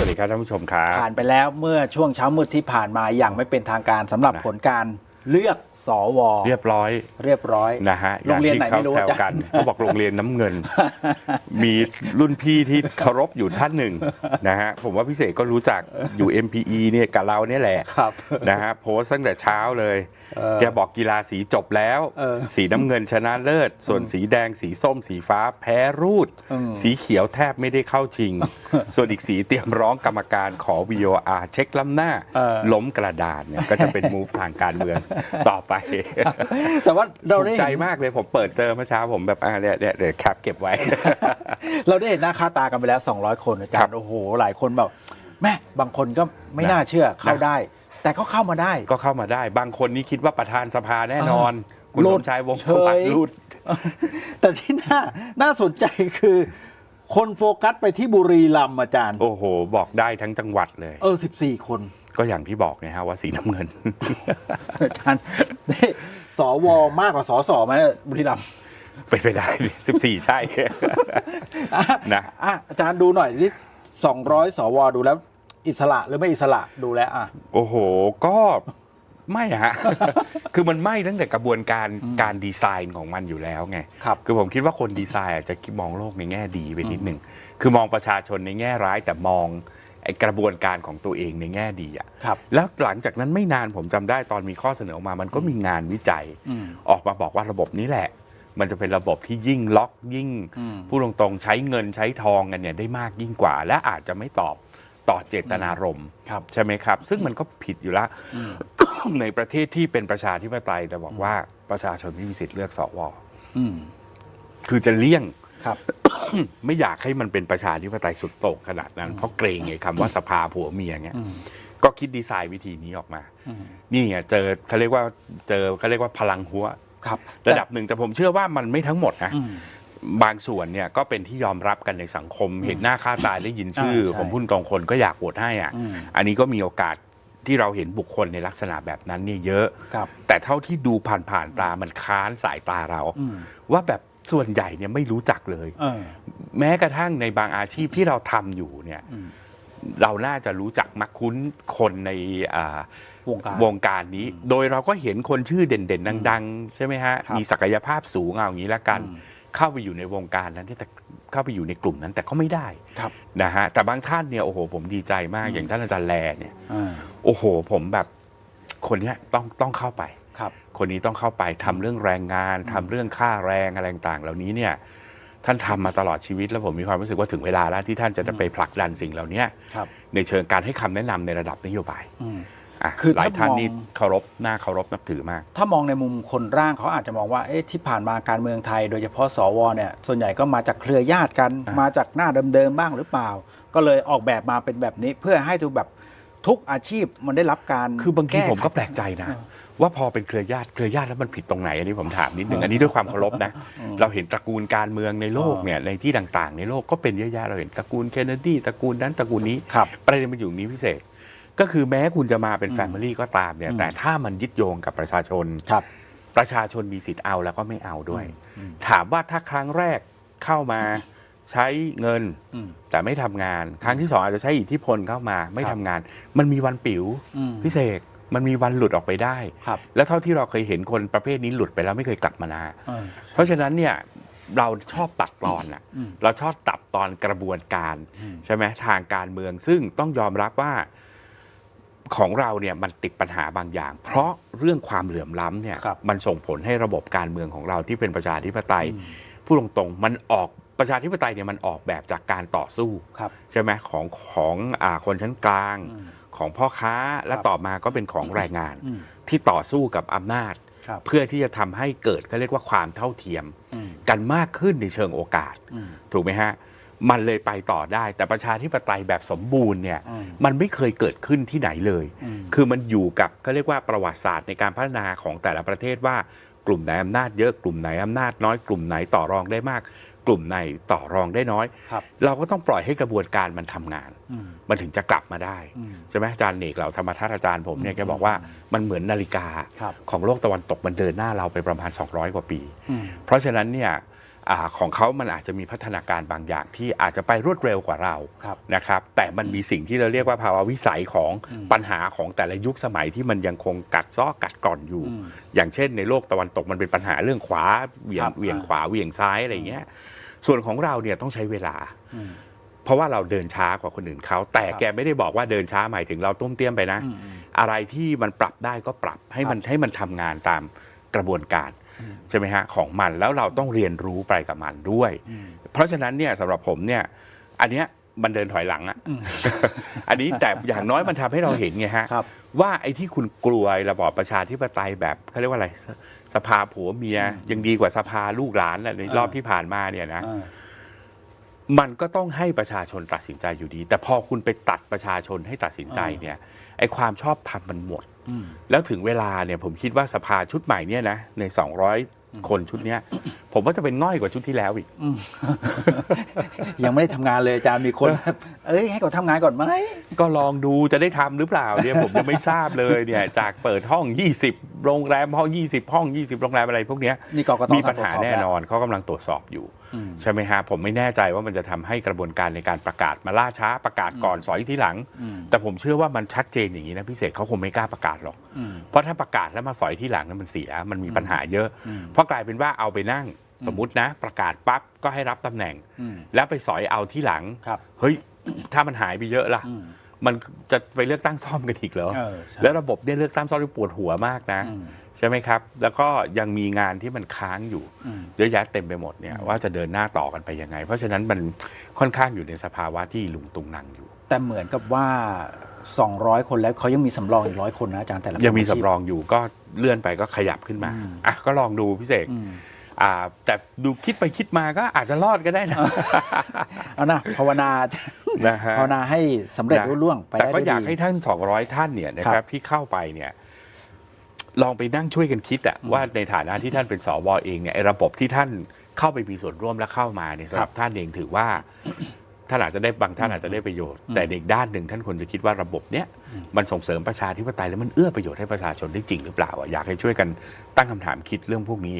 สวัสดีครับท่านผู้ชมครับผ่านไปแล้วเมื่อช่วงเช้ามืดที่ผ่านมาอย่างไม่เป็นทางการสำหรับนะผลการเลือกสว เรียบร้อย เรียบร้อยนะฮะโรงเรียนไหนอางไม่รู้ที่เขาแซวอาจารย์กันเขาบอกโรงเรียนน้ำเงิน มีรุ่นพี่ที่เคารพอยู่ท่านหนึ่งนะฮะผมว่าพิเศษก็รู้จักอยู่ MPE เนี่ยกับเราเนี่ยแหละครับนะฮะโพสต์ตั้งแต่เช้าเลยเออ แกบอกกีฬาสีจบแล้วเออสีน้ำเงินชนะเลิศ ส่วนสีแดงสีส้มสีฟ้าแพ้รูดอืมสีเขียวแทบไม่ได้เข้าชิง ส่วนอีกสีเตรียมร้องกรรมการขอ VOR เช็คล้ำหน้าเออล้มกระดานเนี่ยก็จะเป็นมูฟทางการเมืองต่อไป แต่ว่าเราถูได้กใจเห็นมากเลยผมเปิดเจอเมื่อเช้าผมแบบอ่าเนี่ยเนี่ยเดี๋ยวแคปเก็บไว้ เราได้เห็นหน้าค่าตากันไปแล้ว 200 คนอาจาครัรบย์โอ้โห หลายคนแบบแม่บางคนก็ไม่น่าเชื่อเข้านะได้ แต่ก็เข้ามาได้ ก็เข้ามาได้ บางคนนี่คิดว่าประธานสภาแน่นอน คุณหลุสดมชายวงศ์สวัสดิ์เฉยรูดแต่ที่น่าน่าสนใจคือ คนโฟกัสไปที่บุรีรัมย์อาจารย์ โอ้โห บอกได้ทั้งจังหวัดเลย เออ 14 คน ก็อย่างที่บอกนะฮะว่าสีน้ำเงินอาจารย์นี่สวมากกว่าสสไหมบุรีรัมย์ไปนไปได้สิบสี่ใช่อะนะอะอาจารย์ดูหน่อยที่200 สวดูแล้ว อิสระหรือไม่อิสระดูแล้วอะ โอ้โห ก็ไม่ฮะ คือมันไม่ตั้งแต่กระบวนการการดีไซน์ของมันอยู่แล้วไงครับคือผมคิดว่าคนดีไซน์อาจจะมองโลกในแง่ดีไปนิดหนึ่ง คือมองประชาชนในแง่ร้ายแต่มองไอ้กระบวนการของตัวเองในแง่ดีอะครับ แล้วหลังจากนั้นไม่นานผมจำได้ตอนมีข้อเสนอออกมา มันก็มีงานวิจัยอืมออกมาบอกว่าระบบนี้แหละ มันจะเป็นระบบที่ยิ่งล็อกยิ่งอืมพูดตรงๆใช้เงินใช้ทองกันเนี่ยได้มากยิ่งกว่า และอาจจะไม่ตอบ ต่อเจตนารมณ์ครับใช่ไหมครับ ซึ่งมันก็ผิดอยู่แล้วอืมในประเทศที่เป็นประชาธิปไตยแต่บอกว่าประชาชนไม่มีสิทธิ์เลือกสวอืมคือจะเลี่ยงครับไม่อยากให้มันเป็นประชาธิปไตยสุดโต่งขนาดนั้น เพราะเกรงไงคำว่าสภาผัวเมียเงี้ยอืมก็คิดดีไซน์วิธีนี้ออกมาอืมนี่ไงเจอเขาเรียกว่าเจอเขาเรียกว่าพลังหัวครับ ระดับหนึ่งแต่ผมเชื่อว่ามันไม่ทั้งหมดนะอืม บางส่วนเนี่ยก็เป็นที่ยอมรับกันในสังคม เห็นหน้าค่าตาได้ยินชื่ออ่าใช่ ผมพูดตรงคนก็อยากโหวตให้อะอืมอันนี้ก็มีโอกาสที่เราเห็นบุคคลในลักษณะแบบนั้นเนี่ยเยอะ ครับ แต่เท่าที่ดูผ่านๆตามันค้านสายตาเรา อืมว่าแบบส่วนใหญ่เนี่ยไม่รู้จักเลย เออ แม้กระทั่งในบางอาชีพที่เราทำอยู่เนี่ยอืม เราน่าจะรู้จักมักคุ้นคนในอ่า วงการ วงการนี้ โดยเราก็เห็นคนชื่อเด่นๆ ดัง ๆ ใช่ไหมฮะ ครับมีศักยภาพสูงเอาอย่างนี้ละกัน อืม เข้าไปอยู่ในวงการนั้นแต่เข้าไปอยู่ในกลุ่มนั้นแต่ก็ไม่ได้ครับนะฮะแต่บางท่านเนี่ยโอ้โหผมดีใจมากอืมอย่างท่านอาจารย์แลเนี่ยอ่าโอ้โหผมแบบคนเนี้ยต้องต้องเข้าไปครับ คนนี้ต้องเข้าไปทำเรื่องแรงงานทำเรื่องค่าแรงอะไรต่างๆ เหล่านี้เนี่ยท่านทำมาตลอดชีวิตแล้วผมมีความรู้สึกว่าถึงเวลาแล้วที่ท่านจะไปผลักดันสิ่งเหล่านี้ครับในเชิงการให้คำแนะนำในระดับนโยบาย อืมอะคือหลายถ้ามท่านองนี่เคารพหน้าเคารพนับถือมาก ถ้ามองในมุมคนร่างเขาอาจจะมองว่าเอ๊ะที่ผ่านมาการเมืองไทย โดยเฉพาะสวเนี่ยส่วนใหญ่ก็มาจากเครือญาติกัน อะ มาจากหน้าเดิมๆบ้างหรือเปล่า ก็เลยออกแบบมาเป็นแบบนี้เพื่อให้ทุกแบบทุกอาชีพมันได้รับการคือบางทีแไข ผมก็แปลกใจนะเออว่าพอเป็นเครือญาติเครือญาติแล้วมันผิดตรงไหนอันนี้ผมถามนิดนึงอันนี้ด้วยความเคารพนะ เราเห็นตระกูลการเมืองในโลกเนี่ยในที่ต่างๆ ในโลกก็เป็นเยอะแยะเราเห็นตระกูลเคนเนดีตระกูลนั้นตระกูลนี้ ครับ ประเด็นมันอยู่นี้พิเศษ ก็คือแม้คุณจะมาเป็นแฟมิลี่ก็ตามเนี่ยอืมแต่ถ้ามันยึดโยงกับประชาชนครับ ประชาชนมีสิทธิ์เอาแล้วก็ไม่เอาด้วยอืมถามว่าถ้าครั้งแรกเข้ามาใช้เงินอืมแต่ไม่ทำงาน ครั้งที่สองอาจจะใช้อิทธิพลเข้ามาไม่ครัทำบงาน มันมีวันปิ๋วอืมพิเศษมันมีวันหลุดออกไปได้ครับแล้วเท่าที่เราเคยเห็นคนประเภทนี้หลุดไปแล้วไม่เคยกลับมานาเออเพราะฉะนั้นเนี่ยเราชอบตัดตอนอะอืมเราชอบตัดตอนกระบวนการอืมใช่ไหมทางการเมืองซึ่งต้องยอมรับว่า ของเราเนี่ยมันติดปัญหาบางอย่าง เพราะเรื่องความเหลื่อมล้ำเนี่ยครับมันส่งผลให้ระบบการเมืองของเราที่เป็นประชาธิปไตยอืมพูดตรงๆมันออกประชาธิปไตยเนี่ยมันออกแบบจากการต่อสู้ครับใช่ไหมของของอาคนชั้นกลางอืมของพ่อค้าและครับต่อมาก็เป็นของแรงงานอืมที่ต่อสู้กับอำนาจครับเพื่อที่จะทำให้เกิดเขาเรียกว่าความเท่าเทียมอืมกันมากขึ้นในเชิงโอกาสอืมถูกไหมฮะ มันเลยไปต่อได้ แต่ประชาธิปไตยแบบสมบูรณ์เนี่ยอืมมันไม่เคยเกิดขึ้นที่ไหนเลยอืมคือมันอยู่กับเขาเรียกว่าประวัติศาสตร์ในการพัฒนาของแต่ละประเทศว่ากลุ่มไหนอำนาจเยอะกลุ่มไหนอำนาจน้อยกลุ่มไหนต่อรองได้มาก กลุ่มไหนต่อรองได้น้อยครับเราก็ต้องปล่อยให้กระบวนการมันทำงานอืมมันถึงจะกลับมาได้อืมใช่ไหมอาจารย์เนกเราธรรมทัศน์อาจารย์ผมเนี่ยอืมแกบอกว่ามันเหมือนนาฬิกาครับของโลกตะวันตกมันเดินหน้าเราไปประมาณ 200 กว่าปีอืมเพราะฉะนั้นเนี่ย อาของเขามันอาจจะมีพัฒนาการบางอย่างที่อาจจะไปรวดเร็วกว่าเราครับนะครับ แต่มันมีสิ่งที่เราเรียกว่าภาวะวิสัยของอืมปัญหาของแต่ละยุคสมัยที่มันยังคงกัดเซ้อกัดกร่อนอยู่อืมอย่างเช่น ในโลกตะวันตกมันเป็นปัญหาเรื่องขวาเหวี่ยงครับเหวี่ยงอ่าขวาเหวี่ยงซ้ายอะไรอย่างเงี้ย ส่วนของเราเนี่ยต้องใช้เวลาอืมเพราะว่าเราเดินช้ากว่าคนอื่นเขาแต่ครับแกไม่ได้บอกว่าเดินช้าหมายถึงเราต้มเตี้ยมไปนะอืมอืมอะไรที่มันปรับได้ก็ปรับให้มันให้มันทำงานตามกระบวนการอืม ใช่ไหมฮะของมันแล้วเราต้องเรียนรู้ไปกับมันด้วยอืมเพราะฉะนั้นเนี่ยสำหรับผมเนี่ยอันเนี้ยมันเดินถอยหลังอะอืมอันนี้แต่อย่างน้อยมันทำให้เราเห็นไงฮะครับว่าไอ้ที่คุณกลัวระบอบประชาธิปไตยแบบเขาเรียกว่าอะไรสสภาผัวเมียอืมยังดีกว่าสภาลูกหลานน่ะในอ่ารรอบที่ผ่านมาเนี่ยนะอ่ามันก็ต้องให้ประชาชนตัดสินใจอยู่ดี แต่พอคุณไปตัดประชาชนให้ตัดสินใจเนี่ยไอ้ความชอบธรรมมันหมดอืม แล้วถึงเวลาเนี่ยผมคิดว่าสภาชุดใหม่เนี่ยนะใน 200 คนชุดเนี้ย ผมว่าจะเป็นง่อยกว่าชุดที่แล้วอีกอืมยังไม่ได้ทำงานเลยอาจารย์มีคน เอ้ยให้เขาทำงานก่อนไหมก็ลองดูจะได้ทำหรือเปล่าเนี่ยผมยังไม่ทราบเลยเนี่ยจากเปิดห้อง 20 โรงแรมห้อง 20 ห้อง 20 โรงแรมอะไรพวกเนี้ยนี่กกตมีปัญหาทำตรวจสอบแน่ล้วนอนเขากำลังตรวจสอบอยู่อืม ใช่ไหมฮะผมไม่แน่ใจว่ามันจะทำให้กระบวนการในการประกาศมาล่าช้าประกาศก่อนสอยทีหลังอืมแต่ผมเชื่อว่ามันชัดเจนอย่างนี้นะพิเศษเขาคงไม่กล้าประกาศหรอกอืมเพราะถ้าประกาศแล้วมาสอยที่หลังนั้นมันเสียมันมีปัญหาเยอะอืมเพราะกลายเป็นว่าเอาไปนั่งสมมตินะ ประกาศปั๊บก็ให้รับตำแหน่งอืมแล้วไปสอยเอาที่หลังครับเฮ้ยถ้ามันหายไปเยอะล่ะอื มมันจะไปเลือกตั้งซ่อมกันอีกเหรอ เออใช่ แล้วระบบเนี่ยเลือกตั้งซ่อมที่ปวดหัวมากนะ อืม ใช่ไหมครับ แล้วก็ยังมีงานที่มันค้างอยู่อืม เยอะแยะเต็มไปหมดเนี่ยอืมว่าจะเดินหน้าต่อกันไปยังไง เพราะฉะนั้นมันค่อนข้างอยู่ในสภาวะที่ลุงตุงนังอยู่ แต่เหมือนกับว่า 200 คนแล้วเขายังมีสำรองอีกร้อยคนนะอาจารย์แต่ละยังมีอาชีพสำรองอยู่ก็เลื่อนไปก็ขยับขึ้นมาอืมอะก็ลองดูพี่เสก อืม อ่าแต่ดูคิดไปคิดมาก็อาจจะรอดก็ได้นะ เอานะภาวนานะฮะ ภาวนาให้สำเร็จนะ รุ่ล่วงไปแต่ได้ก็ด้วยอยากดีให้ท่าน 200 ท่านเนี่ยนะคครัรับบ ที่เข้าไปเนี่ยลองไปนั่งช่วยกันคิดอะอืมว่าในฐานะที่ท่านเป็นสวเองเนี่ยไอ้ระบบที่ท่านเข้าไปมีส่วนร่วมและเข้ามาเนี่ยสำหรับท่านเองถือว่า ท่านอาจจะได้บางท่านอาจจะได้ประโยชน์อืมแต่ในอีกด้านหนึ่งท่านควรจะคิดว่าระบบเนี้ยอืมมันส่งเสริมประชาธิปไตยแล้วมันเอื้อประโยชน์ให้ประชาชนได้จริงหรือเปล่าอะอยากให้ช่วยกันตั้งคำถามคิดเรื่องพวกนี้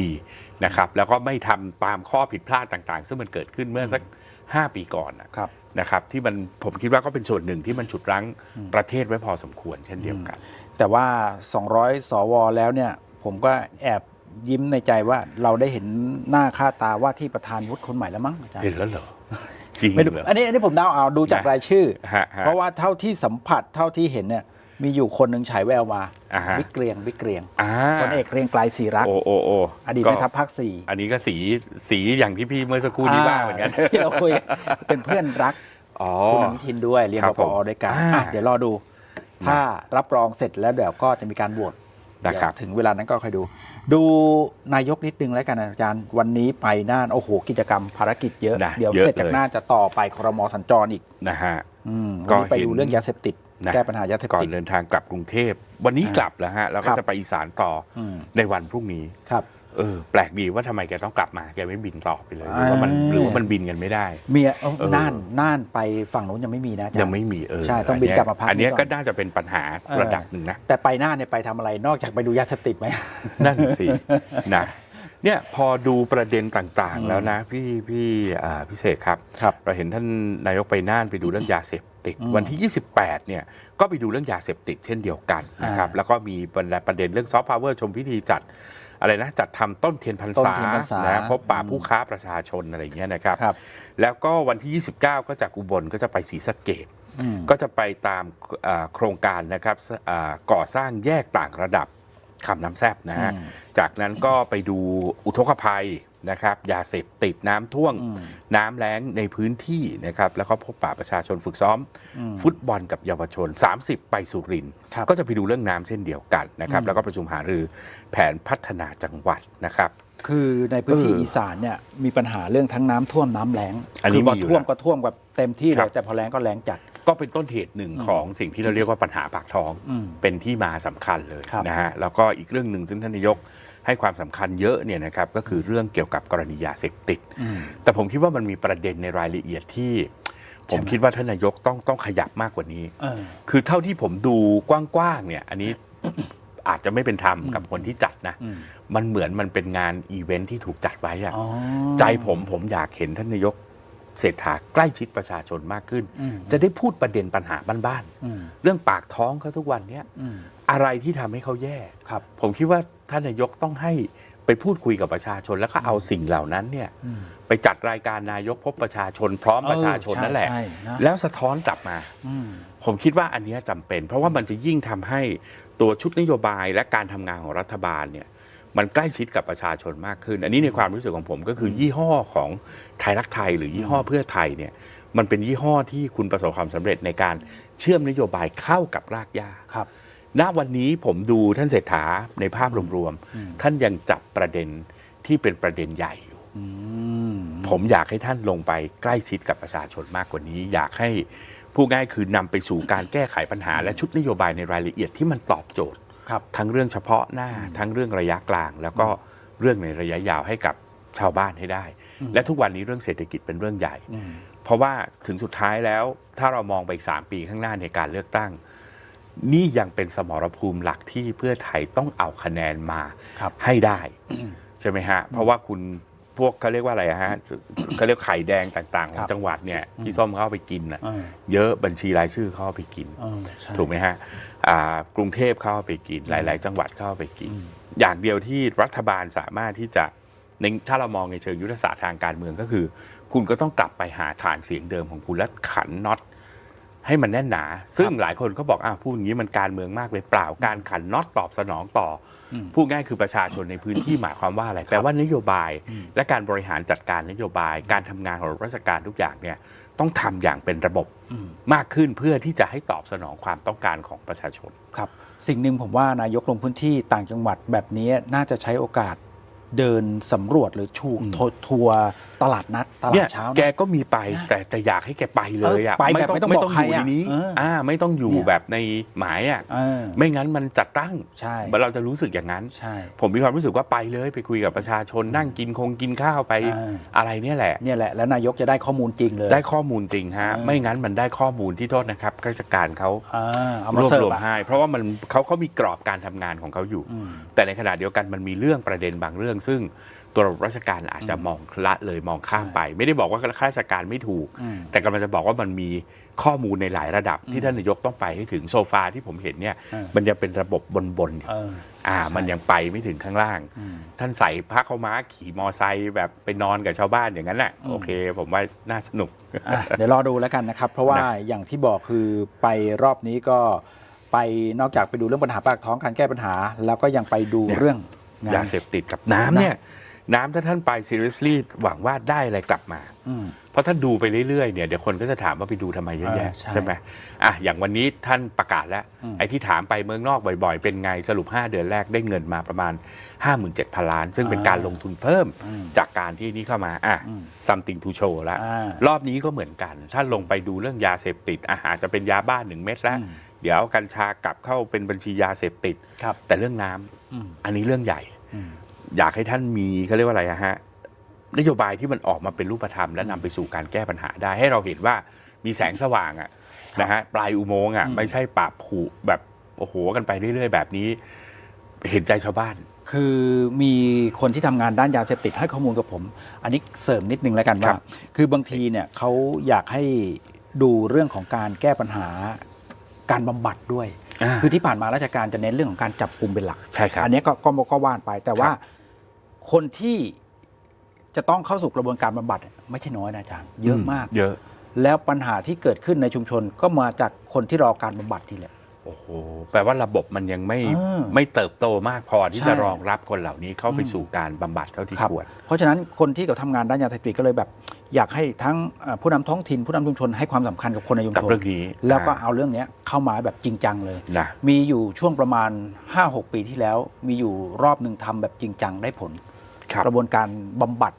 ดีๆนะครับ แล้วก็ไม่ทำตามข้อผิดพลาดต่างๆ ซึ่งมันเกิดขึ้นเมื่อสัก 5 ปีก่อนอะครับนะครับที่มันผมคิดว่าก็เป็นส่วนหนึ่งที่มันฉุดรั้งอืมประเทศไว้พอสมควรเช่นเดียวกัน แต่ว่า 200 สวแล้วเนี่ยผมก็แอบยิ้มในใจว่าเราได้เห็นหน้าค่าตาว่าที่ประธานวุฒิคนใหม่แล้วมั้งอาจารย์เห็นแล้วเหรอ จริงไม่รู้เหรออันนี้อันนี้ผมเดาเอาดูจากนะ รายชื่อ ฮะฮะ เพราะว่าเท่าที่สัมผัสเท่าที่เห็นเนี่ยมีอยู่คนหนึ่งฉายแววมาอ่าฮะ วิกเกรียงวิกเกรียงอ่าพลเอกเกรียงไกลศรีรักโอโอโออดีตก็แม่ทัพภาคสี่อันนี้ก็สีสีอย่างที่พี่เมื่อสักครู่นี้ว่าเหมือนกันที่เราคุยกันเป็นเพื่อนรัก อ๋อ คุณอนุทินด้วยเรียนคปรับปผมอด้วยกันอ่า อะเดี๋ยวรอดู ถ้ารับรองเสร็จแล้วเดี๋ยวก็จะมีการโหวต นะครับเดี๋ยวถึงเวลานั้นก็ค่อยดู ดูนายกนิดนึงแล้วกันอาจารย์ วันนี้ไปน่านโอ้โห กิจกรรมภารกิจเยอะ นะเดี๋ยวเยอะเสร็จจากเลย น่านจะต่อไปครมสัญจรอีกนะฮะ อืมก็วันนี้ไปเห็นดูเรื่องยาเสพติด นะ แก้ปัญหายาเสพก่อนติด เดินทางกลับกรุงเทพ วันนี้อ่ากลับแล้วฮะ แล้วคก็รับ จะไปอีสานต่ออืมในวันพรุ่งนี้ ครับ เออแปลกดีว่าทำไมแกต้องกลับมาแกไม่บินต่อไปเลยหรือว่ามันอ่าหรือว่ามันบินกันไม่ได้ เมียเอ้าเออ น่านน่านไปฝั่งนู้นยังไม่มีนะอาจารย์ยังไม่มีเออใช่ต้องบินกลับมาพักอันเนี้ยก่อน ก็น่าจะเป็นปัญหาเออระดับหนึ่งนะ แต่ไปน่านเนี่ยไปทำอะไรนอกจากไปดูยาเสพติดไหม นั่นสิ นะเนี่ยพอดูประเด็นต่างอืมๆแล้วนะพี่พี่อ่าพิเศษครับ ครับ เราเห็นท่านนายกไปน่านไปดูเรื่องยาเสพติด อืมวันที่ 28เนี่ยก็ไปดูเรื่องยาเสพติดเช่นเดียวกันนะครับอ่า แล้วก็มีประเด็นเรื่องซอฟต์พาวเวอร์ชมพิธีจัด อะไรนะจัดทำต้นเทียนพรรต้นษาเทียนพรรษานะพบป่าอืมผู้ค้าประชาชนอะไรอย่างเงี้ยนะครับครับ แล้วก็วันที่ 29 ก็จากอุบลก็จะไปศรีสะเกดอืมก็จะไปตามเอ่อโครงการนะครับสอ่าก่อสร้างแยกต่างระดับคำน้ำแซบนะฮะอืมจากนั้นก็ไปดูอุทกภัย นะครับยาเสพติดน้ำท่วงอืมน้ำแล้งในพื้นที่นะครับแล้วก็พบปะประชาชนฝึกซ้อมอืมฟุตบอลกับเยาวชน 30 ไปสุรินทร์ครับก็จะไปดูเรื่องน้ำเช่นเดียวกันนะครับอืมแล้วก็ประชุมหารือแผนพัฒนาจังหวัดนะครับคือในพื้นที่เอออีอีสานเนี่ยมีปัญหาเรื่องทั้งน้ำท่วมน้ำแล้งอันนี้คืพอมีอยู่ท่วมแล้วก็ท่วมแบบเต็มที่เลครัยบแต่พอแล้งก็แล้งจัดก็เป็นต้นเหตุหนึ่งอืมของสิ่งที่เราเรียกว่าปัญหาปากท้องอืมเป็นที่มาสำคัญเลยครับนะฮะแล้วก็อีกเรื่องหนึ่งซึ่งท่านนายก ให้ความสำคัญเยอะเนี่ยนะครับก็คือเรื่องเกี่ยวกับกรณียาเสพติดอืมแต่ผมคิดว่ามันมีประเด็นในรายละเอียดที่ผมใช่ไหมคิดว่าท่านนายกต้องต้องขยับมากกว่านี้เออคือเท่าที่ผมดูกว้างๆเนี่ย อันนี้อาจจะไม่เป็นธรรมกับอืมคนที่จัดนะอืมมันเหมือนมันเป็นงานอีเวนท์ที่ถูกจัดไว้อะอ๋อใจผมผมอยากเห็นท่านนายกเศรษฐาใกล้ชิดประชาชนมากขึ้นอืมจะได้พูดประเด็นปัญหาบ้านอืมๆเรื่องปากท้องเขาทุกวันเนี้ยอืมอะไรที่ทำให้เขาแย่ครับผมคิดว่า ท่านนายกต้องให้ไปพูดคุยกับประชาชน แล้วก็เอาสิ่งเหล่านั้นเนี่ยอืมไปจัดรายการนายกพบประชาชน พร้อมประชาชนนั่นแหละใช่นะแล้วสะท้อนกลับมาอืมผมคิดว่าอันเนี้ยจำเป็น เพราะว่ามันจะยิ่งทำให้ตัวชุดนโยบายและการทำงานของรัฐบาลเนี่ยมันใกล้ชิดกับประชาชนมากขึ้น อันนี้ในความรู้สึกของผมก็คือยี่ห้อของไทยรักไทย หรือยี่ห้อเพื่อไทยเนี่ยมันเป็นยี่ห้อที่คุณประสบความสำเร็จในการเชื่อมนโยบายเข้ากับรากหญ้าครับ ณวันนี้ผมดูท่านเศรษฐาในภาพรวมอืมๆท่านยังจับประเด็นที่เป็นประเด็นใหญ่อยู่อืมผมอยากให้ท่านลงไปใกล้ชิดกับประชาชนมากกว่านี้ อยากให้ผู้ง่ายคือนำไปสู่การแก้ไขปัญหา และชุดนโยบายในรายละเอียดที่มันตอบโจทย์ครับทั้งเรื่องเฉพาะหน้า ทั้งเรื่องระยะกลาง แล้วก็เรื่องในระยะยาวให้กับชาวบ้านให้ได้อืมและทุกวันนี้เรื่องเศรษฐกิจเป็นเรื่องใหญ่อืมเพราะว่าถึงสุดท้ายแล้วถ้าเรามองไปอีกสามปีข้างหน้าในการเลือกตั้ง นี่ยังเป็นสมรภูมิหลักที่เพื่อไทยต้องเอาคะแนนมาครับให้ได้อืมใช่ไหมฮะ เพราะว่าคุณพวกเขาเรียกว่าอะไรอะฮะเขาเรียกไข่แดงต่างๆขอครังบจังหวัดเนี่ยพี่ส้มเขาเอาไปกินนะเออเยอะบัญชีรายชื่อเขาเอาไปกินเออใช่ถูกไหมฮะอ่ากรุงเทพเข้าเอาไปกิน หลาย ๆ จังหวัดเข้าเอาไปกินอืมอย่างเดียวที่รัฐบาลสามารถที่จะในถ้าเรามองในเชิงยุทธศาสตร์ทางการเมืองก็คือ คุณก็ต้องกลับไปหาฐานเสียงเดิมของคุณและขันน็อต ให้มันแน่นหนา ซึ่งหลายคนก็บอกอ้าวพูดอย่างนี้มันการเมืองมากเลยเปล่าการขันน็อตตอบสนองต่ออมพูดง่ายคือประชาชนในพื้นที่หมายความว่าอะไรแปลว่านโยบายอืมและการบริหารจัดการนโยบาย การทำงานของราชการทุกอย่างเนี่ยต้องทำอย่างเป็นระบบอืมมากขึ้นเพื่อที่จะให้ตอบสนองความต้องการของประชาชนครับ สิ่งหนึ่งผมว่านายกลงพื้นที่ต่างจังหวัดแบบนี้น่าจะใช้โอกาส เดินสำรวจหรือชูอืมทัวทัวร์ตลาดนัดตลาเนี่ดยเช้า แกนะก็มีไปนะแต่แต่อยากให้แกไปเลยอะเออไปแบบไม่ต้องไม่บอกต้องใครอยู่ในอะนี้เอออ่อ่าไม่ต้องอยู่เนี่ยแบบในหมายอะเออไม่งั้นมันจัดตั้งใช่เราจะรู้สึกอย่างนั้นใช่ผมมีความรู้สึกว่าไปเลยไปคุยกับประชาชนนั่งกินคงกินข้าวไปเอออะไรเนี่ยแหละเนี่ยแหละแล้วนายกจะได้ข้อมูลจริงเลย ได้ข้อมูลจริงฮะเออไม่งั้นมันได้ข้อมูลที่โทษนะครับราชการเขาอ่าเอามารวบเสิร์รฟวมอะให้เพราะว่ามันเขาเขามีกรอบการทำงานของเขาอยู่อืมแต่ในขณะเดียวกันมันมีเรื่องประเด็นบางเรื่องซึ่งตัวราชการอาจจะมองละเลยมองข้ามไป ไม่ได้บอกว่าข้าราชการไม่ถูกอืมแต่กำลังจะบอกว่ามันมีข้อมูลในหลายระดับที่ท่านนายกต้องไปให้ถึงโซฟาที่ผมเห็นเนี่ยเออมันยังเป็นระบบบนๆอยู่เอออ่าใช่มันยังไปไม่ถึงข้างล่างอืมท่านใส่ผ้าขาวม้าขี่มอไซค์แบบไปนอนกับชาวบ้านอย่างนั้นแหละอืมโอเค ผมว่าน่าสนุกอะเดี๋ยวรอดูแล้วกันนะครับ เพราะว่านะอย่างที่บอกคือไปรอบนี้ก็ไปนอกจากไปดูเรื่องปัญหาปากท้องการแก้ปัญหา แล้วก็ยังไปดูเรื่องงาน ยาเสพติดกับน้ำเนี่ยน้ำถ้าท่านไป seriously หวังว่าได้อะไรกลับมาอืมเพราะท่านดูไปเรื่อยๆเนี่ยเดี๋ยวคนก็จะถามว่าไปดูทำไมเยอะแยะเออใช่ใช่ไหมอะอย่างวันนี้ท่านประกาศแล้วอืมไอ้ที่ถามไปเมืองนอกบ่อยๆ เป็นไงสรุป 5 เดือนแรกได้เงินมาประมาณ 57,000 ล้าน ซึ่งเป็นการลงทุนเพิ่มอืมจากการที่นี่เข้ามาอะอืม something to show แล้วอ่ารอบนี้ก็เหมือนกัน ถ้าลงไปดูเรื่องยาเสพติดอะอาจจะเป็นยาบ้าหนึ่งเม็ดแล้วอืมเดี๋ยวเอากัญชากลับเข้าเป็นบัญชียาเสพติดครับแต่เรื่องน้ำอืมอันนี้เรื่องใหญ่ อืมอยากให้ท่านมีเขาเรียกว่าอะไรอะฮะนโยบายที่มันออกมาเป็นรูปธรรม และนำไปสู่การแก้ปัญหาได้ ให้เราเห็นว่ามีแสงสว่างอะนะฮะปลายอุโมงค์อะอืมไม่ใช่ปราบผุแบบโอ้โหกันไปเรื่อย ๆ แบบนี้ เห็นใจชาวบ้าน คือมีคนที่ทำงานด้านยาเสพติดให้ข้อมูลกับผม อันนี้เสริมนิดนึงแล้วกันครัว่าบคือบางทีเนี่ยเขาอยากให้ดูเรื่องของการแก้ปัญหาการบำบัดด้วยอ่า คือที่ผ่านมาราชการจะเน้นเรื่องของการจับกลุ่มเป็นหลักใช่ครับอันนี้ก็ก็ก็ว่านไป แต่ว่าครับคนที่จะต้องเข้าสู่กระบวนการบำบัดเนี่ยไม่ใช่น้อยนะอาจารย์ เยอะมาก เยอะ แล้วปัญหาที่เกิดขึ้นในชุมชนก็มาจากคนที่รอการบำบัดนี่แหละโอ้โหแปลว่าระบบมันยังไม่เออไม่เติบโตมากพอที่ใช่จะรองรับคนเหล่านี้เข้าไปอืมสู่การบำบัดเท่าที่ครับควรเพราะฉะนั้นคนที่เขาทำงานด้านยาเสพติดก็เลยแบบ อยากให้ทั้งเอ่อผู้นำท้องถิ่นผู้นำชุมชนให้ความสำคัญกับคนในชุมกับชนเรื่องนี้แล้วก็อ่าเอาเรื่องเนี้ยเข้ามาแบบจริงจังเลยนะมีอยู่ช่วงประมาณ 5-6 ปีที่แล้ว มีอยู่รอบหนึ่งทำแบบจริงจังได้ผลครับกระบวนการบำบัด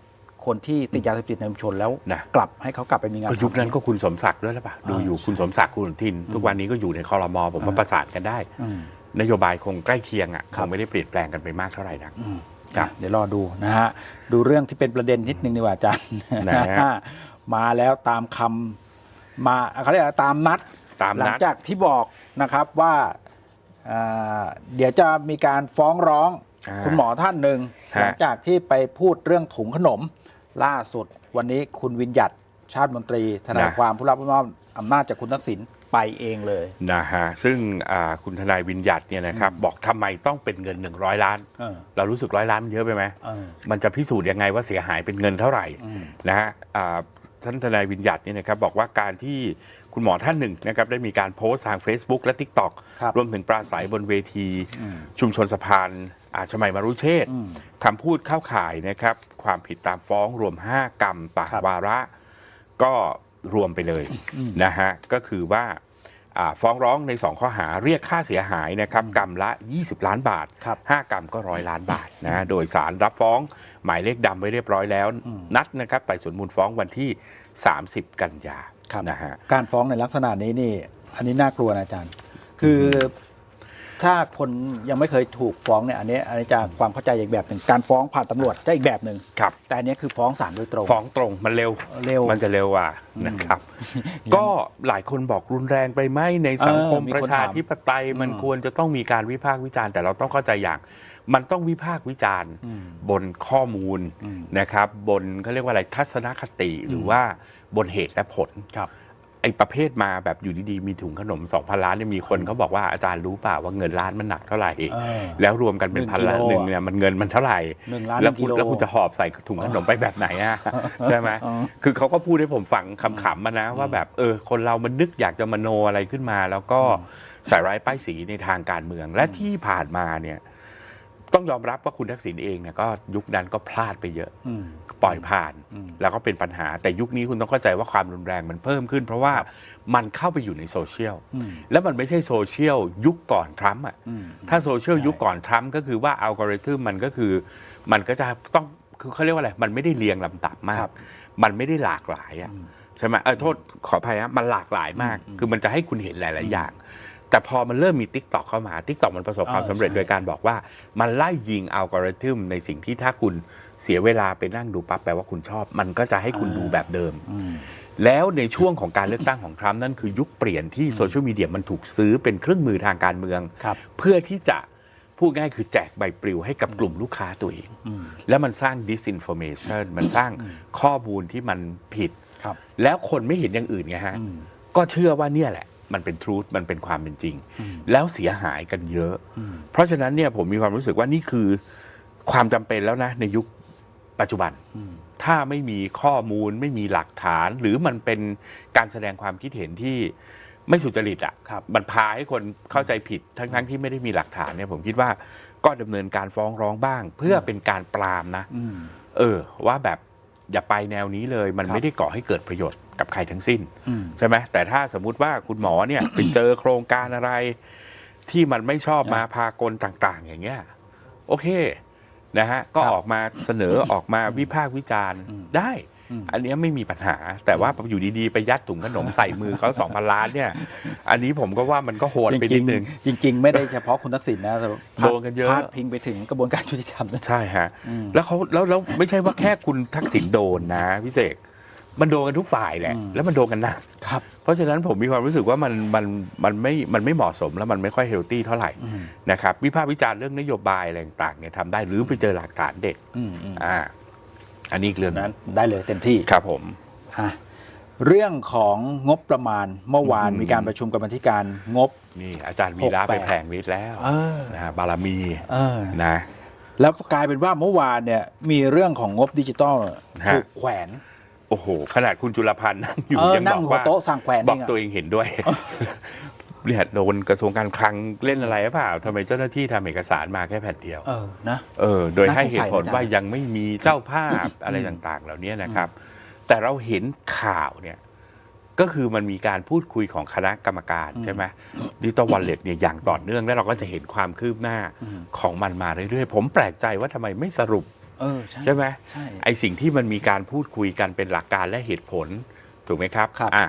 คนที่ติดยาเสพติดในชุมชนแล้วนะกลับให้เขากลับไปมีงานก็ยุคนั้นก็คุณสมศักดิ์ด้วยหรือเปล่าดูอยู่อ่าคุณสมศักดิ์คุณอนุทิน ทุกวันนี้ก็อยู่ในคอรมอผมว่าอ่าประสานกันได้อืมนโยบายคงใกล้เคียงอะคครับงไม่ได้เปลี่ยนแปลงกันไปมากเท่าไหร่นักอืม ครับเดี๋ยวรอดูนะฮะดูเรื่องที่เป็นประเด็นนิดนึงดีกว่าอาจารย์นะฮะมาแล้วตามคำมาเขาเรียกอะไรตามนัด ตามหลันังดจากที่บอกนะครับว่าอ่าเดี๋ยวจะมีการฟ้องร้องอ่าคุณหมอท่านหนึ่งฮะ หลังจากที่ไปพูดเรื่องถุงขนม ล่าสุดวันนี้คุณวินยัตชาติมนตรีทนายความผู้รับมอบอำนาจจากคุณทักษิณ ไปเองเลย นะฮะซึ่งอ่าคุณทนายวินยัตเนี่ยนะครับบอกทำไมต้องเป็นเงิน 100 ล้าน เออ เรารู้สึกร้อยล้านมันเยอะไปไหม เออ มันจะพิสูจน์ยังไงว่าเสียหายเป็นเงินเท่าไหร่อืมนะฮะอ่าท่านทนายวินยัตเนี่ยนะครับบอกว่าการที่คุณหมอท่านหนึ่งนะครับได้มีการโพสต์ทาง Facebook และ TikTok ครับรวมถึงปราศัยบนเวทีอืมชุมชนสะพานอาชมัยมารุเชษฐ์อืมคำพูดเข้าข่ายนะครับความผิดตามฟ้องรวม 5 กรรมต่างครับ วาระ ก็รวมไปเลยนะฮะก็คือว่าอ่า ฟ้องร้องใน 2 ข้อหาเรียกค่าเสียหายนะครับกรรมละ 20 ล้านบาทครับ5กรรมก็ร้อยล้านบาทนะโดยสารรับฟ้องหมายเลขดำไว้เรียบร้อยแล้ว นัดนะครับไต่สวนมูลฟ้องวันที่ 30 กันยาครับนะฮะการฟ้องในลักษณะนี้นี่อันนี้น่ากลัวนะอาจารย์ คือ ถ้าคนยังไม่เคยถูกฟ้องเนี่ยอันนี้อันนี้จะความเข้าใจอีกแบบหนึ่งการฟ้องผ่านตำรวจจะอีกแบบหนึ่งครับ แต่อันนี้คือฟ้องศาลโดยตรง ฟ้องตรงมันเร็วเร็วมันจะเร็วกว่านะครับ ก็หลายคนบอกรุนแรงไปไหมในสังคมเออมีปคนระชาธิปไตยมันอืมควรจะต้องมีการวิพากษ์วิจารณ์แต่เราต้องเข้าใจอย่าง มันต้องวิพากษ์วิจารณ์อืมบนข้อมูลอืม นะครับ บนเขาเรียกว่าอะไรทัศนคติหรือว่าบนเหตุและผล ครับ ไอ้ประเภทมาแบบอยู่ดีๆ มีถุงขนม 2,000 ล้านเนี่ยมีคนเขาบอกว่าอาจารย์รู้เปล่าว่าเงินล้านมันหนักเท่าไหร่เออแล้วรวมกันเป็นหนึ่งพันล้านกิโลหนึ่งเนี่ยมันเงินมันเท่าไหร่หนึ่งล้านแล้วหนึ่งคุณกิโลแล้วคุณจะหอบใส่ถุงขนมไปแบบไหนอะใช่ไหมอ๋อคือเขาก็พูดให้ผมฟังคำๆมานะว่าแบบเออคนเรามันนึกอยากจะมโนอะไรขึ้นมา แล้วก็ใส่ร้ายป้ายสีในทางการเมืองและที่ผ่านมาเนี่ยต้องยอมรับว่าคุณทักษิณเองเนี่ยก็ยุคนั้นก็พลาดไปเยอะอืม ปล่อยผ่านอืมแล้วก็เป็นปัญหาแต่ยุคนี้คุณต้องเข้าใจว่าความรุนแรงมันเพิ่มขึ้น เพราะว่ามันเข้าไปอยู่ในโซเชียลอืมแล้วมันไม่ใช่โซเชียลยุคก่อนทรัมป์อะอืมถ้าโซเชียลใช่ยุคก่อนทรัมป์ก็คือว่าอัลกอริทึมมันก็คือ มันก็จะต้องคือเขาเรียกว่าอะไรมันไม่ได้เรียงลำดับมาครักบมันไม่ได้หลากหลายอะใช่ไหมเออโทษขออภัยนะมันหลากหลายมาก คือมันจะให้คุณเห็นหลาย ๆ อย่าง แต่พอมันเริ่มมี t ิ k t o k เข้ามา t ิ k t o k มันประสบความเออสำเร็จใช่โดยการบอกว่า มันไล่ยิงอัลกอริทึมในสิ่งที่ถ้าคุณเสียเวลาไปนั่งดูปั๊บแปลว่าคุณชอบ มันก็จะให้คุณดูแบบเดิมอืมแล้วในช่วงของการเลือกตั้งของทรัมป์นั่นคือยุคเปลี่ยนที่โซเชียลมีเดียมันถูกซื้อเป็นเครื่องมือทางการเมือง ครับเพื่อที่จะพูดง่ายคือแจกใบปลิวให้กับกลุ่มลูกค้าตัวเองอืมแล้วมันสร้าง disinformation มันสร้างข้อมูลที่มันผิด ครับ แล้วคนไม่เห็นอย่างอื่นไงฮะอืมก็เชื่อว่าเนี่ยแหละ มันเป็นทรูธมันเป็นความเป็นจริงอืมแล้วเสียหายกันเยอะอืมเพราะฉะนั้นเนี่ยผมมีความรู้สึกว่านี่คือความจำเป็นแล้วนะในยุคปัจจุบันอืมถ้าไม่มีข้อมูลไม่มีหลักฐาน หรือมันเป็นการแสดงความคิดเห็นที่ไม่สุจริตอะครับมันพาให้คนเข้าใจผิดทั้งๆที่ไม่ได้มีหลักฐานเนี่ยผมคิดว่าก็ดำเนินการฟ้องร้องบ้าง เพื่อเป็นการปรามนะอืมเออ ว่าแบบอย่าไปแนวนี้เลย มันครับไม่ได้ก่อให้เกิดประโยชน์ กับใครทั้งสิ้นอืมใช่ไหมแต่ถ้าสมมุติว่าคุณหมอเนี่ยไปเจอโครงการอะไร ที่มันไม่ชอบมาพากลต่าง ๆ อย่างเงี้ยโอเคนะฮะก็ครับออกมาเสนอออกมาวิพากษ์วิจารณ์อืมได้อืมอันเนี้ยไม่มีปัญหา แต่ว่าอยู่ดีๆ ไปยัดถุงขนมใส่มือเขาสองพันล้านเนี่ย อันนี้ผมก็ว่ามันก็โหดไปนิดนึง จริงๆจริงๆไม่ได้เฉพาะคุณทักษิณนะแต่โดนกันเยอะพาดพิงไปถึงกระบวนการยุติธรรมนะใช่ฮะอืมแล้วเขาแล้วแล้วไม่ใช่ว่าแค่คุณทักษิณโดนนะพี่เสก มันโดนกันทุกฝ่ายแหละอืมแล้วมันโดนกันหนักครับ เพราะฉะนั้นผมมีความรู้สึกว่ามันมันมันไม่มันไม่เหมาะสมแล้วมันไม่ค่อยเฮลตี้เท่าไหร่อืมนะครับวิพากษ์วิจารณ์เรื่องนโยบายอะไรต่างๆเนี่ยทำได้หรือไปเจอหลักฐานเด็ดอืมอืมอ่าอันนี้อีกเรื่องนั้นั้นนได้เลยเต็มที่ครับผมอะเรื่องของงบประมาณเมื่อวานอืมมีการประชุมกรรมาธิการงบนี่อาจารย์วีระหกแปไปดแผลงฤทธิ์แล้วเออนะฮะบารมีเออนะแล้วกลายเป็นว่าเมื่อวานเนี่ยมีเรื่องของงบดิจิตอลฮะถูกแขวนโอ้โห ขนาดคุณจุลพันธ์นั่งอยู่ เออยังนั่บงอกหัวว่าโต๊ะสั่งแขวนบอกเงะตัวเองเห็นด้วยเนี่ยโดนกระทรวงการคลังเล่นอะไรหรือเปล่าทำไมเจ้าหน้าที่ทำเอกสารมาแค่แผ่นเดียว เออนะ เออ โดยน่าให้สงเหสัยตุผลนะว่าอาจารย์ยังไม่มีเจ้าภาพอะไรต่างๆ เหล่านี้นะครับ แต่เราเห็นข่าวเนี่ย ก็คือมันมีการพูดคุยของคณะกรรมการใช่ไหมดิจิตอลวอลเล็ตเนี่ยอย่างต่อเนื่อง แล้วเราก็จะเห็นความคืบหน้าอืมของมันมาเรื่อยๆ ผมแปลกใจว่าทำไมไม่สรุป เออใช่ใช่ไหมใช่ไอสิ่งที่มันมีการพูดคุยกันเป็นหลักการและเหตุผลถูกไหมครับครับอะ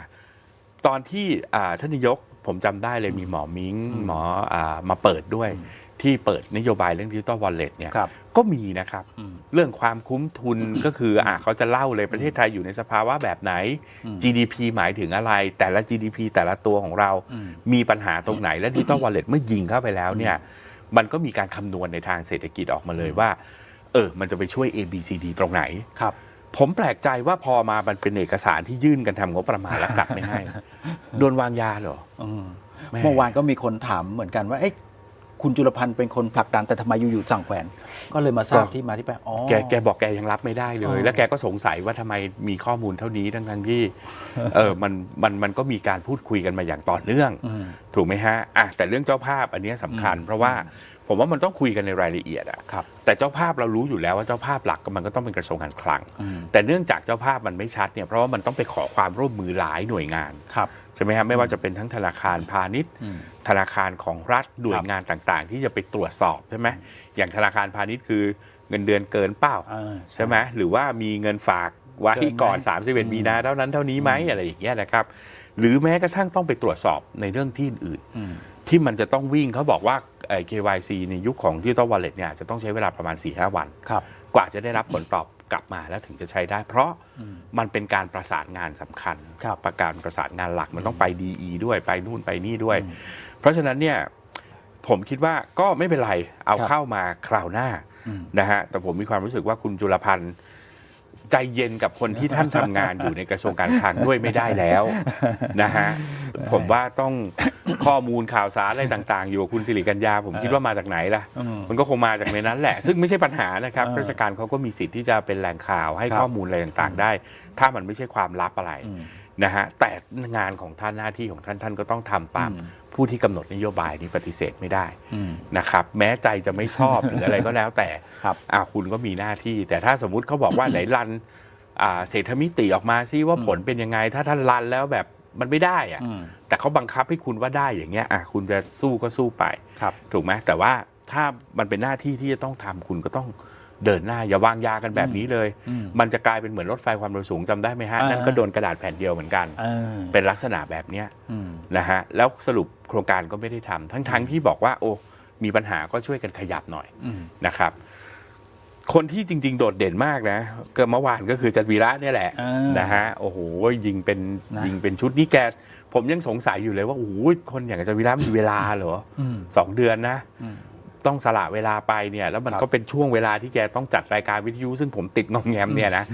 ตอนที่อ่าท่านนายกผมจำได้เลยมีหมอมิงหมออ่ามาเปิดด้วย ที่เปิดนโยบายเรื่องดิจิตอลวอลเล็ตเนี่ยครับ ก็มีนะครับ อืม เรื่องความคุ้มทุนก็คืออะเขาจะเล่าเลยประเทศไทยอยู่ในสภาวะแบบไหน อืม GDP หมายถึงอะไร แต่ละ GDP แต่ละตัวของเรา อืม มีปัญหาตรงไหนและดิจิตอลวอลเล็ตเมื่อยิงเข้าไปแล้วเนี่ยมันก็มีการคำนวณในทางเศรษฐกิจออกมาเลยว่า เออ มันจะไปช่วย A B C D ตรงไหน ครับ ผมแปลกใจว่าพอมามันเป็นเอกสารที่ยื่นกันทำงบประมาณแล้วกลับไม่ให้ โดนวางยาเหรอ อืมแม่ เมื่อวานก็มีคนถามเหมือนกันว่า เอ๊ะคุณจุลพันธ์เป็นคนผลักดันแต่ทำไมอยู่ๆสั่งแขวน ก็เลยมาทราบก็ที่มาที่ไปอ๋อ แกแกบอกแกยังรับไม่ได้เลอ๋ย อ แล้วแกก็สงสัยว่าทำไมมีข้อมูลเท่านี้ทั้งทั้งๆที่ เออมันมันมันก็มีการพูดคุยกันมาอย่างต่อเนื่อง อืม ถูกไหมฮะอะแต่เรื่องเจ้าภาพอันเนี้ยสำคัญ เพราะว่า ผมว่ามันต้องคุยกันในรายละเอียดอะครับแต่เจ้าภาพเรารู้อยู่แล้วว่าเจ้าภาพหลักก็มันก็ต้องเป็นกระทรวงการคลังอืมแต่เนื่องจากเจ้าภาพมันไม่ชัดเนี่ยเพราะว่ามันต้องไปขอความร่วมมือหลายหน่วยงานครับใช่ไหมครับไม่ว่าจะเป็นทั้งธนาคารพาณิชย์อืมธนาคารของรัฐหน่วยงานต่างๆ ที่จะไปตรวจสอบใช่ไหมอย่างธนาคารพาณิชย์คือเงินเดือนเกินเป้าอ่าใช่ไหมหรือว่ามีเงินฝากไว้เกินไหมก่อนอืม31มีนาเท่านั้นเท่านี้ไหมอะไรอย่างเงี้ยนะครับหรือแม้กระทั่งต้องไปตรวจสอบในเรื่องที่อื่นอืมที่มันจะต้องวิ่งเขาบอกว่าเอ่อ KYC ในยุคของ Digital Wallet เนี่ยจะต้องใช้เวลาประมาณ 4-5 วันครับกว่าจะได้รับผลตอบกลับมาแล้วถึงจะใช้ได้ เพราะอืมมันเป็นการประสานงานสำคัญครับประการประสานงานหลักมันต้องไป DE ด้วยไปนู่นไปนี่ด้วยอืมเพราะฉะนั้นเนี่ยผมคิดว่าก็ไม่เป็นไรเอาครับเข้ามาคราวหน้าอืมนะฮะแต่ผมมีความรู้สึกว่าคุณจุลพันธ์ ใจเย็นกับคนที่ท่านทำงานอยู่ในกระทรวงการคลังด้วยไม่ได้แล้วนะฮะผมว่าต้องข้อมูลข่าวสารอะไรต่างๆ อยู่กับคุณสิริกัญญา ผมคิดว่ามาจากไหนล่ะอืมมันก็คงมาจากในนั้นแหละ ซึ่งไม่ใช่ปัญหานะครับเออราชการเขาก็มีสิทธิ์ที่จะเป็นแหล่งข่าวให้ครับข้อมูลอะไรต่างๆ ได้ ถ้ามันไม่ใช่ความลับอะไรอืม นะฮะแต่งานของท่านหน้าที่ของท่านท่านก็ต้องทำตามอืมผู้ที่กำหนดนโยบายนี้ปฏิเสธไม่ได้อืมนะครับ แม้ใจจะไม่ชอบหรืออะไรก็แล้วแต่ครับอ่าคุณก็มีหน้าที่ แต่ถ้าสมมุติเขาบอกว่าไหนรันอ่าเศรษฐมิติออกมาซิว่าอืมผลเป็นยังไง ถ้าท่านรันแล้วแบบมันไม่ได้อะอืมแต่เขาบังคับให้คุณว่าได้อย่างเงี้ยอะคุณจะสู้ก็สู้ไปครับถูกไหมแต่ว่าถ้ามันเป็นหน้าที่ที่จะต้องทำคุณก็ต้อง เดินหน้าอย่าวางยากันแบบนี้เลยอืมมันจะกลายเป็นเหมือนรถไฟความเร็วสูงจำได้ไหมฮะอ่านั่นั่นก็โดนกระดาษแผ่นเดียวเหมือนกันเออเป็นลักษณะแบบเนี้ยอืมนะฮะแล้วสรุปโครงการก็ไม่ได้ทำทั้งๆที่บอกว่า โอ้มีปัญหาก็ช่วยกันขยับหน่อยอืมนะครับ คนที่จริง ๆ โดดเด่นมากนะก็เมื่อวานก็คือจันวีระเนี่ยแหละอ่านนะฮะโอ้โหยิงเป็นนะยิงเป็นชุดนี่แกผมยังสงสัยอยู่เลยว่าโอ้โหคนอย่างจันวีระมีเวลาเหรออืมสองเดือนนะอืม ต้องสละเวลาไปเนี่ยแล้วมันครับก็เป็นช่วงเวลาที่แกต้องจัดรายการวิทยุ ซึ่งผมติดงอมแงมเนี่ยนะ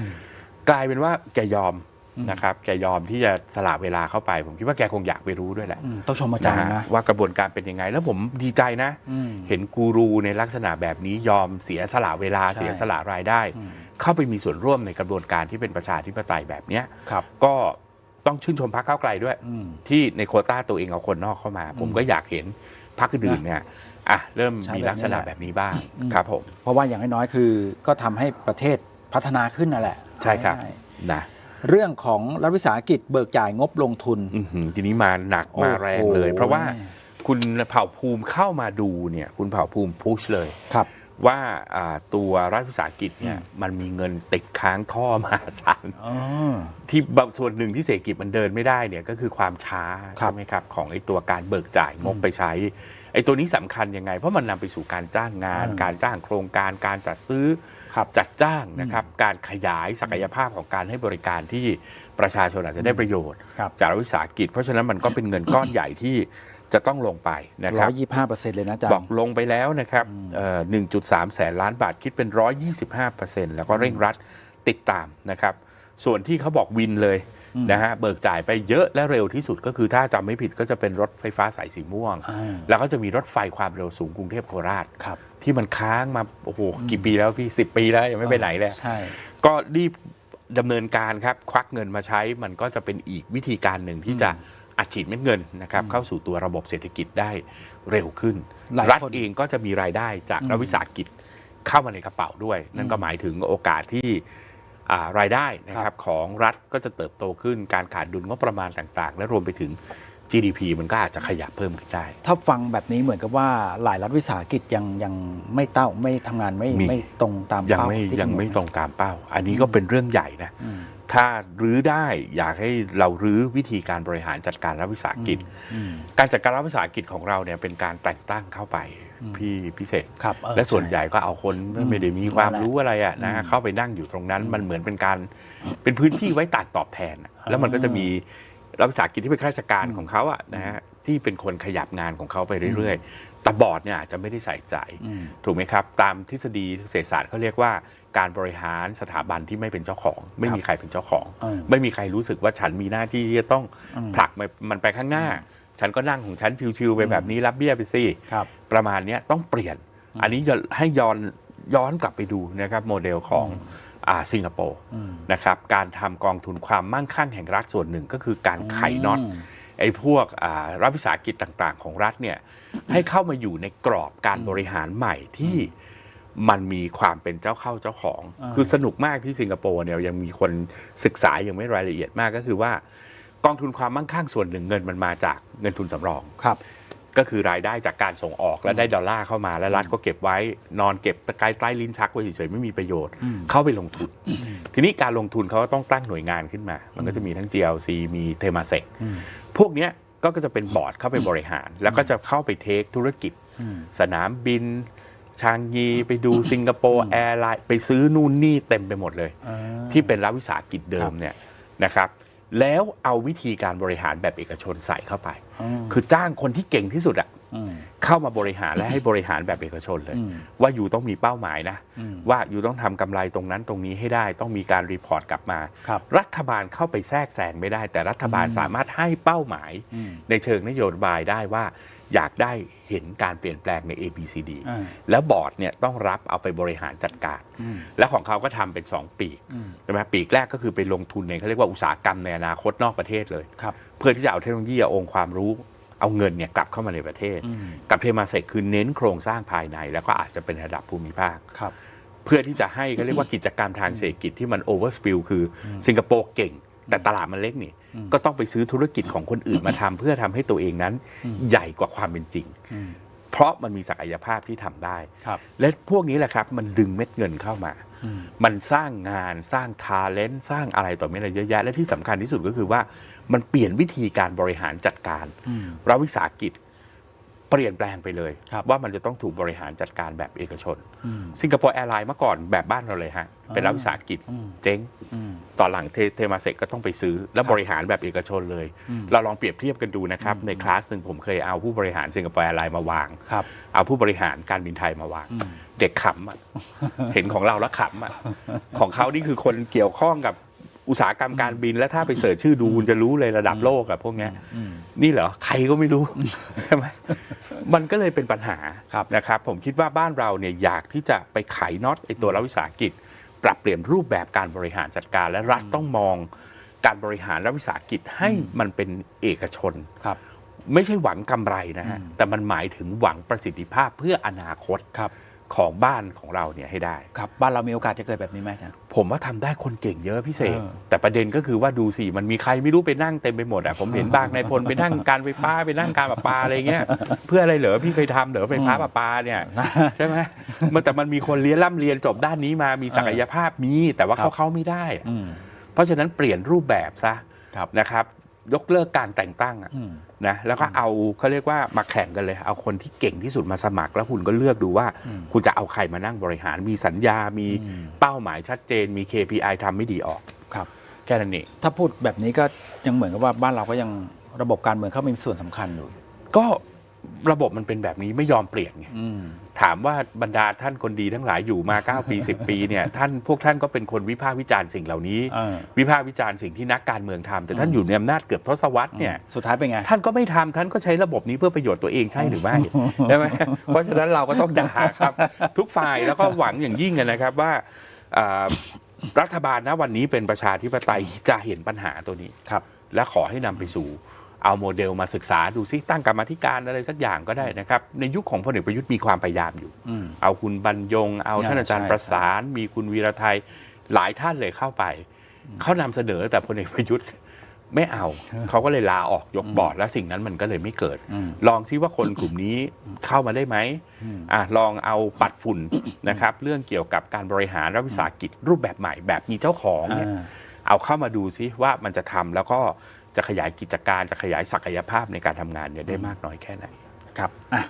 กลายเป็นว่าแกยอมอืมนะครับแกยอมที่จะสละเวลาเข้าไป ผมคิดว่าแกคงอยากไปรู้ด้วยแหละอืมต้องชมอาจารย์ฮนะว่ากระบวนการเป็นยังไง แล้วผมดีใจนะอืมเห็นกูรูในลักษณะแบบนี้ยอมเสียสละเวลาใช่เสียสละรายได้อืมเข้าไปมีส่วนร่วมในกระบวนการที่เป็นประชาธิปไตยแบบเนี้ยครับก็ต้องชื่นชมพรรคก้าวไกลด้วยอืมที่ในโควต้าตัวเองเอาคนนอกเข้ามา ผมก็อยากเห็นพรรคอื่นๆเนี่ย อะเริ่มใช่มีลักษณะแบบนี้บ้างอืมครับผมเพราะว่าอย่างน้อยๆคือก็ทำให้ประเทศพัฒนาขึ้นนั่นแหละ ใช่ครับง่ายนะๆเรื่องของรัฐวิสาหกิจเบิกจ่ายงบลงทุนอื้อหือทีนี้มาหนักมาแรงเลยโอ้โหเพราะว่าคุณเผ่าภูมิเข้ามาดูเนี่ย คุณเผ่าภูมิพุชเลยครับ ว่าอ่าตัวรัฐวิสาหกิจเนี่ยมันมีเงินติดค้างท่อมหาศาลอ๋อที่บางส่วนหนึ่งที่เศรษฐกิจมันเดินไม่ได้เนี่ยก็คือความช้าครับใช่ไหมครับ ของไอ้ตัวการเบิกจ่ายงบไปใช้ ไอ้ตัวนี้สำคัญยังไง เพราะมันนำไปสู่การจ้างงานอืมการจ้างโครงการ การจัดซื้อครับจัดจ้างนะครับ การขยายศักยภาพของการให้บริการที่ประชาชนอาจจะได้ประโยชน์ครับจากรัฐวิสาหกิจ เพราะฉะนั้นมันก็เป็นเงินก้อนใหญ่ที่จะต้องลงไปนะคร้รัอบยยี่ห้าเปอร์เซ็นต์เลยนะอาจารบอกย์ลงไปแล้วนะครับเอ่อ1.3แสนล้านบาทคิดเป็น125%แล้วก็เร่งรัดติดตามนะครับ ส่วนที่เขาบอกวินเลยอืม นะฮะเบิกจ่ายไปเยอะและเร็วที่สุดก็คือถ้าจำไม่ผิดก็จะเป็นรถไฟฟ้าสายสีม่วงอ่าแล้วก็จะมีรถไฟความเร็วสูงกรุงเทพโคราช ครับ ที่มันค้างมาโอ้โหกี่ปีแล้วพี่สิปีแล้วยังไม่ไปไหนเลย ใช่ ก็รีบดำเนินการครับ ควักเงินมาใช้มันก็จะเป็นอีกวิธีการหนึ่งที่จะอัดฉีดเม็ดเงินนะครับเข้าสู่ตัวระบบเศรษฐกิจได้เร็วขึ้น หลายรัฐคนเองก็จะมีรายได้จากอืมรัฐวิสาหกิจเข้ามาในกระเป๋าด้วย นั่นก็หมายถึงโอกาสที่อ่า รายได้นะครับของรัฐก็จะเติบโตขึ้นการขาดดุลงบประมาณต่างๆ และรวมไปถึง GDP มันก็อาจจะขยับเพิ่มขึ้นได้ ถ้าฟังแบบนี้เหมือนกับว่าหลายรัฐวิสาหกิจยังยังไม่เต้าไม่ทำงานไม่มีไม่ตรงตามยังเป้าไม่ที่ยังกำหนดไม่ตรงตามเป้า อันนี้ก็เป็นเรื่องใหญ่นะอืมถ้ารื้อได้อยากให้เรารื้อวิธีการบริหารจัดการรัฐวิสาหกิจอืมการจัดการรัฐวิสาหกิจของเราเนี่ยเป็นการแต่งตั้งเข้าไป พี่พิเศษ ครับเออและส่วนช่ใหญ่ก็เอาคนอืมไม่ได้มีความนั่นแหละรู้อะไรอะนะอืมเข้าไปนั่งอยู่ตรงนั้นมันเหมือนเป็นการเป็นพื้นที่ไว้ตัดตอบแทนอะแล้วมันก็จะมีรัฐวิสาหกิจที่เป็นข้าราชการของเขาอะนะฮะที่เป็นคนขยับงานของเขาไปเรื่อยๆแต่บอร์ดเนี่ยอาจจะไม่ได้ใส่ใจ อืม ถูกไหมครับ ตามทฤษฎีเศรษฐศาสตร์เขาเรียกว่าการบริหารสถาบันที่ไม่เป็นเจ้าของ ไม่มีใครเป็นเจ้าของ เออไม่มีใครรู้สึกว่าฉันมีหน้าที่ที่จะต้องอืม ผลักมันมันไปข้างหน้า ฉันก็นั่งของฉันชิวๆไปแบบนี้รับเบี้ยไปสิ ครับ ประมาณเนี้ยต้องเปลี่ยน อันนี้จะให้ย้อนย้อนกลับไปดูนะครับโมเดลของอ่าสิงคโปร์อืมนะครับการทำกองทุนความมั่งคั่งแห่งรัฐส่วนหนึ่งก็คือการไขน็อตอืมไอ้พวกอ่ารัฐวิสาหกิจต่างๆ ของรัฐเนี่ยให้เข้ามาอยู่ในกรอบการบริหารใหม่ที่มันมีความเป็นเจ้าเข้าเจ้าของอ่าคือสนุกมากที่สิงคโปร์เนี่ยยังมีคนศึกษายังไม่รายละเอียดมากก็คือว่ากองทุนความมั่งคั่งส่วนหนึ่งเงินมันมาจากเงินทุนสำรองครับ ก็คือรายได้จากการส่งออกแล้วได้ดอลลาร์เข้ามาแล้วรัฐก็เก็บไว้นอนเก็บตะไคร้ใต้ลิ้นชักไว้เฉยๆไม่มีประโยชน์อืมเข้าไปลงทุน ทีนี้การลงทุนเขาก็ต้องตั้งหน่วยงานขึ้นมา มันก็จะมีทั้ง GLC มีเทมาเซกอืมพวกเนี้ยก็จะเป็นบอร์ดเข้าไปบริหาร แล้วก็จะเข้าไปเทคธุรกิจอืมสนามบิน ชางยีไปดูสิงคโปร์แอร์ไลน์ไปซื้อนู่นนี่เต็มไปหมดเลยอ่าที่เป็นรัฐวิสาหกิจเดิครัมบเนี่ยนะครับ แล้วเอาวิธีการบริหารแบบเอกชนใส่เข้าไปอืมคือจ้างคนที่เก่งที่สุดอะอืม เข้ามาบริหารและให้บริหารแบบเอกชนเลยอืมว่าอยู่ต้องมีเป้าหมายนะอืมว่าอยู่ต้องทำกำไรตรงนั้นตรงนี้ให้ได้ต้องมีการรีพอร์ตกลับมาครับรัฐบาลเข้าไปแทรกแซงไม่ได้ แต่รัฐบาลอืมสามารถให้เป้าหมายอืมในเชิงนโยบายได้ว่า อยากได้เห็นการเปลี่ยนแปลงใน A B C D อ่าแล้วบอร์ดเนี่ยต้องรับเอาไปบริหารจัดการอืมและของเขาก็ทำเป็น 2 ปีกอืมใช่ไหมปีกแรกก็คือไปลงทุนในเขาเรียกว่าอุตสาหกรรมในอนาคตนอกประเทศเลยครับเพื่อที่จะเอาเทคโนโลยีเอาองค์ความรู้ เอาเงินเนี่ยกลับเข้ามาในประเทศอืมกับเทมาเซกคือเน้นโครงสร้างภายใน แล้วก็อาจจะเป็นระดับภูมิภาคครับเพื่อที่จะให้เขาเรียกว่ากิจกรรมทางเศรษฐกิจที่มันโอเวอร์สปิลคืออสิงคโปร์เก่ง แต่ตลาดมันเล็กนี่อืมก็ต้องไปซื้อธุรกิจของคนอื่นมาทำเพื่อทำให้ตัวเองนั้นอืมใหญ่กว่าความเป็นจริงอืมเพราะมันมีศักยภาพที่ทำได้ครับและพวกนี้แหละครับมันดึงเม็ดเงินเข้ามาอื มมันสร้างงานสร้างทาเลนต์สร้างอะไรต่อไม่อะไรเยอะแยะและที่สำคัญที่สุดก็คือว่ามันเปลี่ยนวิธีการบริหารจัดการอืมรัฐวิสาหกิจ เปลี่ยนแปลงไปเลยครับว่ามันจะต้องถูกบริหารจัดการแบบเอกชนอืมสิงคโปร์แอร์ไลน์เมื่อก่อนแบบบ้านเราเลยฮะ เป็นรัฐวิสาหกิจอืมเจ๊งอืมตอนหลังเทเทมาเซกก็ต้องไปซื้อ แล้วบริหารแบบเอกชนเลยอืมเราลองเปรียบเทียบกันดูนะครับ ในคลาสหนึ่งผมเคยเอาผู้บริหารสิงคโปร์แอร์ไลน์มาวางครับเอาผู้บริหารการบินไทยมาวางอืมเด็กขำอะเห็นของเราแล้วขำอะของเขานี่คือคนเกี่ยวข้องกับ อุตสาหกรรมการบิน และถ้าไปเสิร์ชชื่อดูคุณจะรู้เลยระดับโลกอะพวกเนี้ยอืมนี่เหรอใครก็ไม่รู้ใช่ไหมมันก็เลยเป็นปัญหาครับนะครับ ผมคิดว่าบ้านเราเนี่ยอยากที่จะไปไขน็อตไอตัวรัฐวิสาหกิจ ปรับเปลี่ยนรูปแบบการบริหารจัดการ และรัฐต้องมองการบริหารรัฐวิสาหกิจให้มันเป็นเอกชนครับไม่ใช่หวังกำไรนะฮะอืมแต่มันหมายถึงหวังประสิทธิภาพเพื่ออนาคตครับ ของบ้านของเราเนี่ยให้ได้ ครับบ้านเรามีโอกาสจะเกิดแบบนี้ไหมอาจารย์ผมว่าทำได้คนเก่งเยอะพิเศษเออแต่ประเด็นก็คือว่าดูสิมันมีใครไม่รู้ไปนั่งเต็มไปหมดอะผมเห็นบางนายพลไปนั่งการไฟฟ้าไปนั่งการประปาอะไรเงี้ยเพื่ออะไรเหรอพี่เคยทำเหรอไฟฟ้าประปาเนี่ยใช่ไหมมันแต่มันมีคนเรียนร่ำเรียนจบด้านนี้มามีศักยภาพมีแต่ว่าครัเขาบเข้าไม่ได้อะอืมเพราะฉะนั้นเปลี่ยนรูปแบบซะครับนะครับ ยกเลิกการแต่งตั้งอะอืมนะแล้วก็เอาเขาเรียกว่ามาแข่งกันเลย เอาคนที่เก่งที่สุดมาสมัคร แล้วคุณก็เลือกดูว่าอืมคุณจะเอาใครมานั่งบริหาร มีสัญญา มีอืมเป้าหมายชัดเจน มี KPI ทำไม่ดีออกครับ แค่นั้นเองถ้าพูดแบบนี้ก็ยังเหมือนกับว่าบ้านเราก็ยังระบบการเมืองเขามีส่วนสำคัญอยู่ก็ ระบบมันเป็นแบบนี้ไม่ยอมเปลี่ยนไงอืมถามว่าบรรดาท่านคนดีทั้งหลายอยู่มา 9 ปี 10 ปีเนี่ยท่านพวกท่านก็เป็นคนวิพากษ์วิจารณ์สิ่งเหล่านี้เออวิพากษ์วิจารณ์สิ่งที่นักการเมืองทำแต่ท่านอยู่ในอำนาจเกือบทศวรรษเนี่ยสุดท้ายเป็นไง ท่านก็ไม่ทำท่านก็ใช้ระบบนี้เพื่อประโยชน์ตัวเองใช่หรือไม่ใช่ไหมเพราะฉะนั้นเราก็ต้องด่าครับ ทุกฝ่ายแล้วก็หวังอย่างยิ่งนะครับว่าอ่ารัฐบาลนะวันนี้เป็นประชาธิปไตยจะเห็นปัญหาตัวนี้ครับ และขอให้นำไปสู่ เอาโมเดลมาศึกษาดูซิตั้งกรรมาธิการอะไรสักอย่างก็ได้นะครับ ในยุคของพลเอกประยุทธ์มีความพยายามอยู่อืมเอาคุณบรรยง เอาท่านอาจารย์ใช่ประสาน มีคุณวีระไทยหลายท่านเลยเข้าไป เขานำเสนอแต่พลเอกประยุทธ์ไม่เอา เขาก็เลยลาออกยกบอร์ดแล้วสิ่งนั้นมันก็เลยไม่เกิดอืมลองซิว่าคนกลุ่มนี้เข้ามาได้ไหมอืมอะลองเอาปัดฝุ่นนะครับ เรื่องเกี่ยวกับการบริหารรัฐวิสาหกิจรูปแบบใหม่แบบมีเจ้าของเนี่ยอ่าเอาเข้ามาดูซิว่ามันจะทำแล้วก็ จะขยายกิจการจะขยายศักยภาพในการทำงานเนี่ยได้มากน้อยแค่ไหนครับอะ